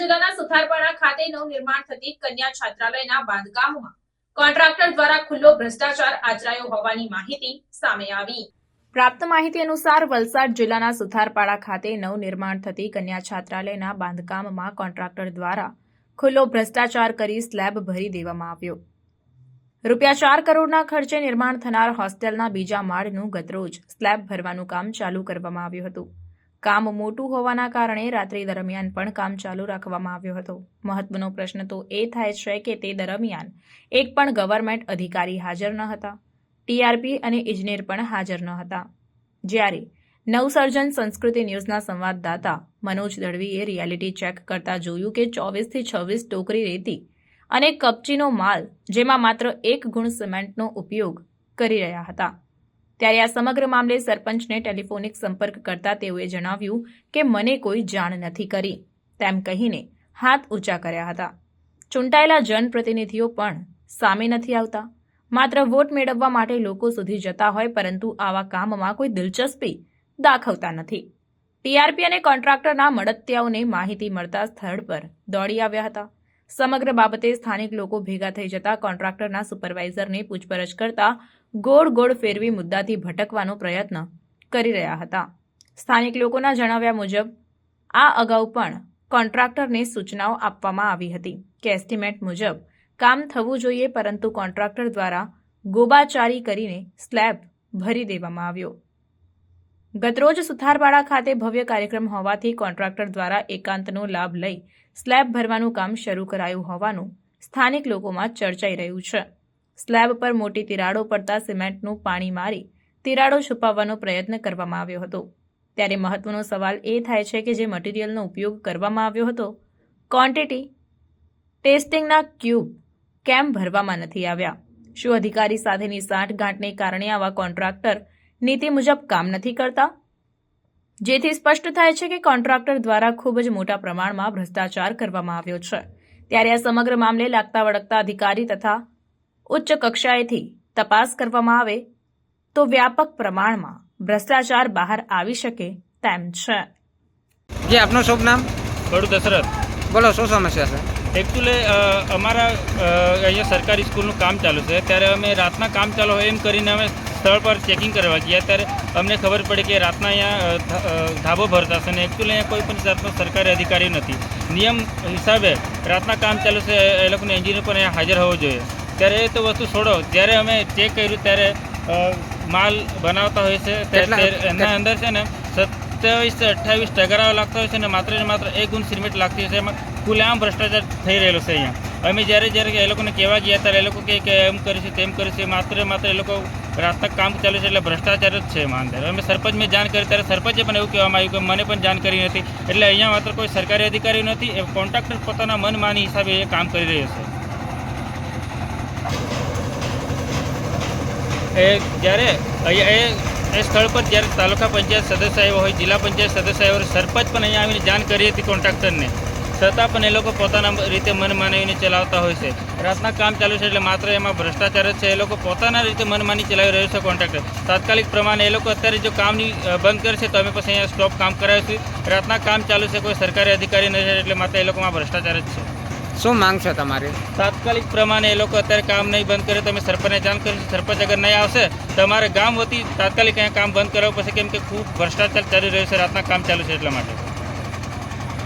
જિલ્લાના સુથારપાડા ખાતે નવનિર્માણ થતી કન્યા છાત્રાલયના બાંધકામમાં કોન્ટ્રાક્ટર દ્વારા ખુલ્લો ભ્રષ્ટાચાર આચરાયો હોવાની માહિતી સામે આવી. પ્રાપ્ત માહિતી અનુસાર વલસાડ જિલ્લાના સુથારપાડા ખાતે નવનિર્માણ થતી કન્યા છાત્રાલયના બાંધકામમાં કોન્ટ્રાક્ટર દ્વારા ખુલ્લો ભ્રષ્ટાચાર કરી સ્લેબ ભરી દેવામાં આવ્યો. રૂપિયા ચાર કરોડના ખર્ચે નિર્માણ થનાર હોસ્ટેલના બીજા માળનું ગતરોજ સ્લેબ ભરવાનું કામ ચાલુ કરવામાં આવ્યું હતું. કામ મોટું હોવાના કારણે રાત્રિ દરમિયાન પણ કામ ચાલુ રાખવામાં આવ્યો હતો. મહત્વનો પ્રશ્ન તો એ થાય છે કે તે દરમિયાન એક પણ ગવર્મેન્ટ અધિકારી હાજર ન હતા. ટીઆરપી અને ઇજનેર પણ હાજર ન હતા. જ્યારે નવસર્જન સંસ્કૃતિ ન્યૂઝના સંવાદદાતા મનોજ દળવીએ રિયાલિટી ચેક કરતા જોયું કે ચોવીસથી છવ્વીસ ટોકરી રેતી અને કપચીનો માલ, જેમાં માત્ર એક ગુણ સિમેન્ટનો ઉપયોગ કરી રહ્યા હતા. ત્યારે આ સમગ્ર મામલે સરપંચને ટેલિફોનિક સંપર્ક કરતા તેઓએ જણાવ્યું કે મને કોઈ જાણ નથી કરી. તેમ કહીને હાથ ઊંચા કર્યા હતા. ચૂંટાયેલા જનપ્રતિનિધિઓ પણ સામે નથી આવતા. માત્ર વોટ મેળવવા માટે લોકો સુધી જતા હોય પરંતુ આવા કામમાં કોઈ દિલચસ્પી દાખવતા નથી. ટીઆરપી અને કોન્ટ્રાક્ટરના મળતિયાઓને માહિતી મળતા સ્થળ પર દોડી આવ્યા હતા. સમગ્ર બાબતે સ્થાનિક લોકો ભેગા થઈ જતા કોન્ટ્રાક્ટરના સુપરવાઇઝરને પૂછપરછ કરતા ગોળ ગોળ ફેરવી મુદ્દાથી ભટકવાનો પ્રયત્ન કરી રહ્યા હતા. સ્થાનિક લોકોના જણાવ્યા મુજબ, આ અગાઉ પણ કોન્ટ્રાક્ટરને સૂચનાઓ આપવામાં આવી હતી. કે એસ્ટિમેટ મુજબ, કામ થવું જોઈએ પરંતુ કોન્ટ્રાક્ટર દ્વારા ગોબાચારી કરીને સ્લેબ ભરી દેવામાં આવ્યો. ગતરોજ સુથારવાડા ખાતે ભવ્ય કાર્યક્રમ હોવાથી કોન્ટ્રાક્ટર દ્વારા એકાંતનો લાભ લઈ સ્લેબ ભરવાનું કામ શરૂ કરાયું હોવાનું સ્થાનિક લોકોમાં ચર્ચાઈ રહ્યું છે. સ્લેબ પર મોટી તિરાડો પડતા સિમેન્ટનું પાણી મારી તિરાડો છુપાવવાનો પ્રયત્ન કરવામાં આવ્યો હતો. ત્યારે મહત્વનો સવાલ એ થાય છે કે જે મટીરિયલનો ઉપયોગ કરવામાં આવ્યો હતો ક્વોન્ટિટી ટેસ્ટિંગના ક્યુબ કેમ ભરવામાં નથી આવ્યા? શું અધિકારી સાથેની સાંઠગાંઠને કારણે આવા કોન્ટ્રાક્ટર નીતિ મુજબ કામ નથી કરતા? જેથી સ્પષ્ટ થાય છે કે કોન્ટ્રાક્ટર દ્વારા ખૂબ જ મોટા પ્રમાણમાં ભ્રષ્ટાચાર કરવામાં આવ્યો છે. ત્યારે આ સમગ્ર મામલે લાગતા વળગતા અધિકારી તથા ઉચ્ચ કક્ષાએથી તપાસ કરવામાં આવે તો વ્યાપક પ્રમાણમાં ભ્રષ્ટાચાર બહાર આવી શકે તેમ છે. જે આપનું શુભ નામ? કડુ દશરથ. બોલો શું સમસ્યા છે? એકચ્યુઅલી અમારા અહીંયા સરકારી સ્કૂલનું કામ ચાલુ છે. ત્યારે અમે રાતના કામ ચાલુ હોય એમ કરીને અમે સ્થળ પર ચેકિંગ કરવા ગયા. ત્યારે અમને ખબર પડી કે રાતના અહીંયા ધાબો ભરતા છે અને એકચ્યુઅલી અહીંયા કોઈ પણ જાતનો સરકારી અધિકારી નથી. નિયમ હિસાબે રાતના કામ ચાલુ છે એ લોકોને એન્જિનિયર પણ અહીંયા હાજર હોવો જોઈએ. ત્યારે એ તો વસ્તુ છોડો. જ્યારે અમે ચેક કર્યું ત્યારે માલ બનાવતા હોય છે ત્યારે એના અંદર છે ને સત્યાવીસ અઠ્યાવીસ ટગરાઓ લાગતા હોય છે ને માત્ર ને માત્ર એક ગુણ સિમેન્ટ લાગતી હોય છે. એમાં ખુલ્લેઆમ ભ્રષ્ટાચાર થઈ રહેલો છે અહીંયા. અમે જ્યારે જ્યારે એ લોકોને કહેવા ગયા ત્યારે એ લોકો કહે કે એમ કરીશું તેમ કરીશું માત્ર માત્ર એ લોકો રાતના કામ ચાલે છે એટલે ભ્રષ્ટાચાર જ છે એમાં અંદર. અમે સરપંચને જાણ કરી ત્યારે સરપંચે પણ એવું કહેવામાં આવ્યું કે મને પણ જાણ કરી નથી. એટલે અહીંયા માત્ર કોઈ સરકારી અધિકારી નથી એ કોન્ટ્રાક્ટર પોતાના મનમાની હિસાબે એ કામ કરી રહ્યો છે. એ જ્યારે અહીંયા એ એ સ્થળ પર જ્યારે તાલુકા પંચાયત સદસ્ય આવ્યો હોય, જિલ્લા પંચાયત સદસ્ય આવ્યો હોય, સરપંચ પણ અહીંયા આવીને જાણ કરી હતી કોન્ટ્રાક્ટરને. છતાં પણ એ લોકો પોતાના રીતે મન માનવીને ચલાવતા હોય છે. રાતના કામ ચાલુ છે એટલે માત્ર એમાં ભ્રષ્ટાચાર જ છે. એ લોકો પોતાના રીતે મનમાની ચલાવી રહ્યો છે કોન્ટ્રાક્ટર. તાત્કાલિક પ્રમાણે એ લોકો અત્યારે જો કામની બંધ કરશે તો અમે પછી અહીંયા સ્ટોપ કામ કરાવીશું. રાતના કામ ચાલુ છે, કોઈ સરકારી અધિકારી નથી એટલે માત્ર એ લોકોમાં ભ્રષ્ટાચાર જ છે. શું માંગ છે તમારી? તાત્કાલિક પ્રમાણે એ લોકો અત્યારે કામ નહીં બંધ કરે. તમે સરપંચને જાણ કરી સરપંચ અગર નહીં આવશે, તમારે ગામ વતી તાત્કાલિક અહીંયા કામ બંધ કરાવવું પડશે. કેમ કે ખૂબ ભ્રષ્ટાચાર ચાલી રહ્યો છે. રાતના કામ ચાલુ છે એટલા માટે.